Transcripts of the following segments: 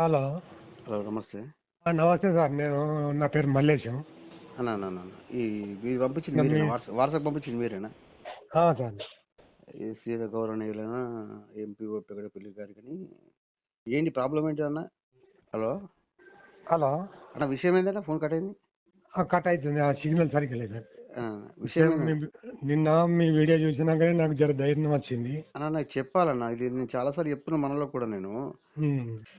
Hello. Hello నమస్తే. ఆ, నమస్తే సార్ నేను నా పేరు మల్లేశం. అన్న అన్న అన్న, అన్న. ఈ మీరు పంపించింది మీరేనా? వాట్సాప్ వాట్సాప్ పంపించింది మీరేనా? ఆ, సార్. ఈ సీత గౌరవనీయులైన ఎంపీ పెళ్ళి గారికి ఏంటి ప్రాబ్లం ఏంటి అన్న? హలో. హలో. అన్న విషయం ఏంటన్నా ఫోన్ కట్ అయింది. ఆ, కట్ అవుతుంది. ఆ సిగ్నల్ సరిగ్గా లేదు విషయం నిన్న మీ వీడియో చూసినాకనే నాకు జర ధైర్యం వచ్చింది. అన్న నాకు చెప్పాలన్న ఇది నేను చాలాసార్లు చెప్తున్నా మనలో కూడా నేను.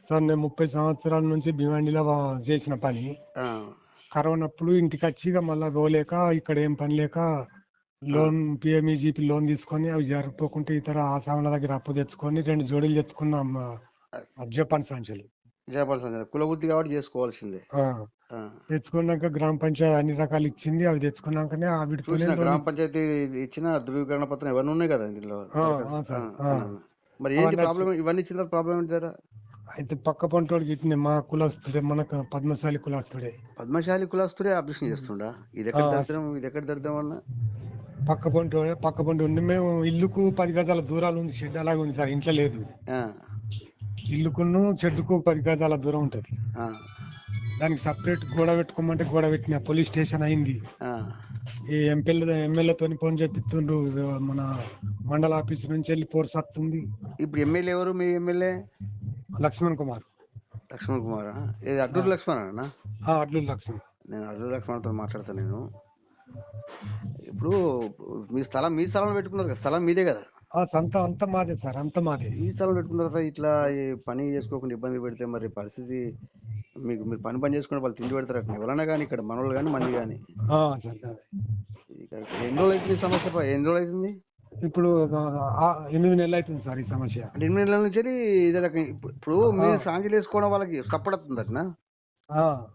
సార్ నేను ముప్పై సంవత్సరాల నుంచి భివండిలో చేసిన పని. ఆ, కరోనా అప్పుడు ఇంటికి వచ్చి ఇక మళ్ళా పోలేక ఇక్కడ ఏం పని లేక లోన్ పిఎంఈజీపీ లోన్ తీసుకొని అవి జరుపుకుంటే ఇతర ఆసాముల దగ్గర అప్పు తెచ్చుకొని రెండు జోడీలు తెచ్చుకున్నాం జపాన్ సంచులు. జయపాల్ సంజయ్ కులవృత్తి కాబట్టి చేసుకోవాల్సిందే. తెచ్చుకున్నాక గ్రామ పంచాయతీ అన్ని రకాలు ఇచ్చింది అవి తెచ్చుకున్నాకనే ఆ గ్రామ పంచాయతీ ఇచ్చిన ధృవీకరణ పత్రం ఇవన్నీ ఉన్నాయి కదా ఇందులో? సార్. మరి ఏంటి ప్రాబ్లం ఇవన్నీ ఇచ్చిన ప్రాబ్లం ఏంటి జరా అయితే పక్క పంటోడికి ఇట్నే మా కులస్తుడే మనకు పద్మశాలి కులస్తుడే. పద్మశాలి కులాస్తుడే ఆపరేషన్ చేస్తుండా? ఇది ఎక్కడ. దరిద్రం? ఇది ఎక్కడ దరిద్రం అన్న పక్క పంటోడే పక్క పంట ఉండి మేము ఇల్లుకు పది గజాల దూరాలు ఉంది షెడ్ అలాగే ఉంది సార్ ఇంట్లో లేదు. ఆ, ఇల్లుకును షెడ్కు పది గజాల దూరం ఉంటది. దానికి సపరేట్ గోడ పెట్టుకోమంటే గోడ పెట్టిన పోలీస్ స్టేషన్ అయింది. ఈ ఎంపీల ఎమ్మెల్యేతో ఫోన్ చెప్తుండ్రు మన మండల ఆఫీస్ నుంచి వెళ్ళి ఫోర్స్ వస్తుంది. ఇప్పుడు ఎమ్మెల్యే ఎవరు మీ ఎమ్మెల్యే? లక్ష్మణ్ కుమార్. లక్ష్మణ్ కుమార్? ఇది అడ్డూరు లక్ష్మణ్ అన్న అడ్లూరు లక్ష్మణ్. నేను అడ్డూరు లక్ష్మణ్తో మాట్లాడతాను నేను. ఇప్పుడు మీ స్థలం మీ స్థలంలో పెట్టుకున్నారు కదా స్థలం మీదే కదా? సంత అంత మాదే సార్ అంత మాదే. ఈ స్థలం పెట్టుకున్న తర్వాత ఇట్లా ఈ పని చేసుకోకుండా ఇబ్బంది పెడితే మరి పరిస్థితి మీకు మీరు పని పని చేసుకుని వాళ్ళు తిండి పెడతారు అట్లా. ఎవరైనా కానీ ఇక్కడ మనోళ్ళు కానీ మంది కానీ. ఎన్ని రోజులు అవుతుంది సమస్య? ఎన్ని రోజులు అవుతుంది? ఇప్పుడు ఎనిమిది నెలలు అవుతుంది సార్ ఈ సమస్య. అంటే ఎనిమిది నెలల నుంచి ఇదే రకం. ఇప్పుడు మీరు సాంజలు వేసుకోవడం వాళ్ళకి సపోర్ట్ అట్నా ఆ,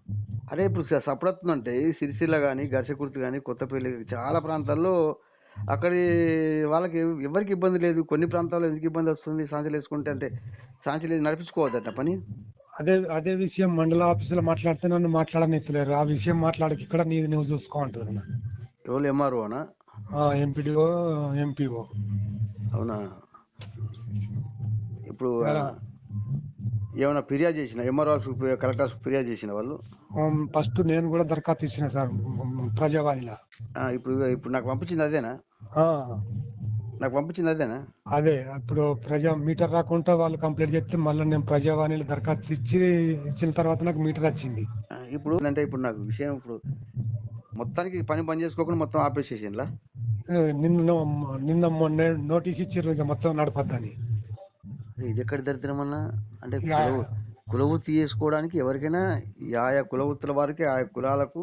అరే ఇప్పుడు సపోర్ట్ వస్తుందంటే ఈ సిరిసిల్ల కానీ గర్షకుర్తి కానీ కొత్తపల్లి చాలా ప్రాంతాల్లో అక్కడి వాళ్ళకి ఎవ- ఎవరికి ఇబ్బంది లేదు. కొన్ని ప్రాంతాల్లో ఎందుకు ఇబ్బంది వస్తుంది సాంచలు వేసుకుంటే అంటే? సాంచలు నడిపించుకోవద్దట పని? అదే అదే విషయం మండల ఆఫీసులో మాట్లాడితే నన్ను మాట్లాడనిత్తలేరు. ఆ విషయం మాట్లాడక ఇక్కడ నీది నువ్వు చూసుకో అంటారు నన్ను. ఎవరు ఎంఆర్ఓ అనా? ఆ ఎంపీడీఓ ఎంపీఓ. అవునా? ఇప్పుడు ఏమైనా ఫిర్యాదు చేసిన? ఎంఆర్ఓ కలెక్టర్ ఫిర్యాదు చేసిన వాళ్ళు? ఫస్ట్ నేను కూడా దరఖాస్తు ఇచ్చిన సార్ ప్రజావాణిలో. ఇప్పుడు ఇప్పుడు నాకు పంపించింది అదేనా? నాకు పంపించింది అదేనా? అదే ఇప్పుడు ప్రజా మీటర్ రాకుండా వాళ్ళు కంప్లీట్ చేస్తే మళ్ళీ నేను ప్రజావాణిలో దరఖాస్తు ఇచ్చి ఇచ్చిన తర్వాత నాకు మీటర్ వచ్చింది. ఇప్పుడు అంటే ఇప్పుడు నాకు విషయం ఇప్పుడు మొత్తానికి పని బంద్ చేసుకోకుండా మొత్తం ఆపేసేసిండ్లా? నిన్న నిన్న మొన్న నోటీస్ ఇచ్చారు ఇక మొత్తం నడపద్దని. ఇది ఎక్కడ దరిద్రమన్నా అంటే కులవృత్తి చేసుకోవడానికి ఎవరికైనా ఆయా కులవృత్తుల వారికి ఆయా కులాలకు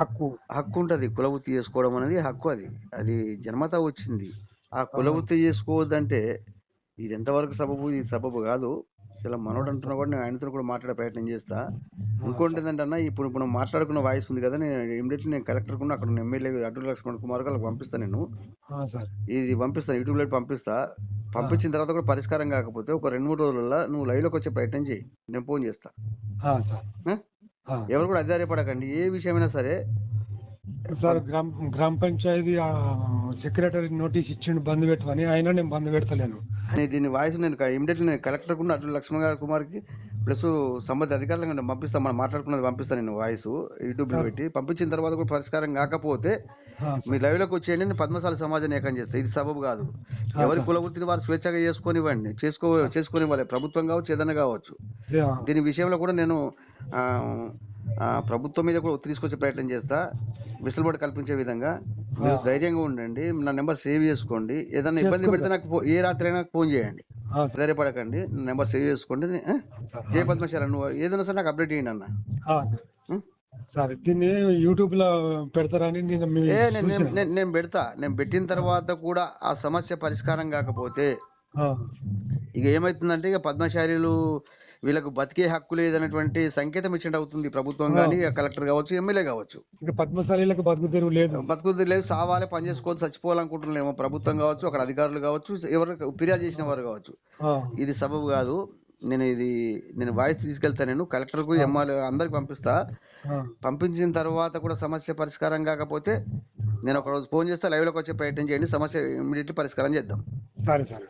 హక్కు. హక్కు ఉంటుంది. కులవృత్తి చేసుకోవడం అనేది హక్కు అది. అది జన్మత వచ్చింది. ఆ కులవృత్తి చేసుకోవద్దంటే ఇది ఎంతవరకు సబబు? ఇది సబబు కాదు. ఇలా మనోడు అంటున్నా కూడా నేను ఆయనతో కూడా మాట్లాడే ప్రయత్నం చేస్తా. ఇంకోటి ఏంటంటే అన్న ఇప్పుడు ఇప్పుడు మాట్లాడుకున్న వాయిస్ ఉంది కదా నేను ఇమీడియట్లీ నేను కలెక్టర్ కూడా అక్కడ ఎమ్మెల్యే అడ్డు లక్ష్మణ్ కుమార్ గారికి పంపిస్తాను నేను. ఇది పంపిస్తాను యూట్యూబ్లో పంపిస్తా. పంపించిన తర్వాత కూడా పరిష్కారం కాకపోతే ఒక రెండు మూడు రోజులలో నువ్వు లైవ్లోకి వచ్చే ప్రయత్నం చేయి. నేను ఫోన్ చేస్తా. ఎవరు కూడా అధారపడకండి ఏ విషయమైనా సరే సార్ గ్రామ గ్రామ పంచాయతీ సెక్రటరీ నోటీస్ ఇచ్చిండు బంద్ పెట్టమని. అయినా నేను బంద్ పెడతలేను. అని దీని వాయిస్ నేను ఇమీడియట్లీ నేను కలెక్టర్ కూడా అటు లక్ష్మణ్ గారి కుమార్కి ప్లస్ సంబంధిత అధికారులకు నేను పంపిస్తాను మనం మాట్లాడుకున్నది పంపిస్తాను నేను వాయిస్ యూట్యూబ్లో పెట్టి. పంపించిన తర్వాత కూడా పరిష్కారం కాకపోతే మీ లైవ్లోకి వచ్చేయండి నేను పద్మశాలి సమాజాన్ని ఏకం చేస్తాను ఇది సబబు కాదు. ఎవరి కుల వృత్తిని వారు స్వేచ్ఛగా చేసుకొనివ్వండి చేసుకో చేసుకొనివ్వాలి. ప్రభుత్వం కావచ్చు ఏదైనా కావచ్చు. దీని విషయంలో కూడా నేను ప్రభుత్వం మీద కూడా తీసుకొచ్చే ప్రయత్నం చేస్తా. వెసులుబాటు కల్పించే విధంగా మీరు ధైర్యంగా ఉండండి. నా నెంబర్ సేవ్ చేసుకోండి. ఏదైనా ఇబ్బంది పెడితే నాకు ఏ రాత్రి అయినా ఫోన్ చేయండి. ధైర్యపడకండి. నెంబర్ సేవ్ చేసుకోండి. జయ పద్మశాల. నువ్వు ఏదైనా సరే నాకు అప్డేట్ చేయండి అన్న? సరే. దీన్ని యూట్యూబ్లో పెడతారని నేను పెడతా. నేను పెట్టిన తర్వాత కూడా ఆ సమస్య పరిష్కారం కాకపోతే ఇక ఏమవుతుందంటే ఇక పద్మశాలీలు వీళ్ళకు బతికే హక్కు లేదనేటువంటి సంకేతం ఇచ్చినట్టు అవుతుంది ప్రభుత్వం కానీ కలెక్టర్ కావచ్చు ఎమ్మెల్యే కావచ్చు. ఇక పద్మశాలీలకు బతుకు తెరువు లేదు. బతుకుద్ది లేదు సావాలి పని చేసుకోవచ్చు చచ్చిపోవాలనుకుంటున్నామో ప్రభుత్వం కావచ్చు అక్కడ అధికారులు కావచ్చు ఎవరు ఫిర్యాదు చేసిన వారు కావచ్చు. ఇది సబబు కాదు. నేను ఇది నేను వాయిస్ తీసుకెళ్తా నేను కలెక్టర్కు ఎంఆర్ఓ అందరికి పంపిస్తా. పంపించిన తర్వాత కూడా సమస్య పరిష్కారం కాకపోతే నేను ఒక రోజు ఫోన్ చేస్తే లైవ్లోకి వచ్చే ప్రయత్నం చేయండి సమస్య ఇమీడియట్లీ పరిష్కారం చేద్దాం. సరే సరే?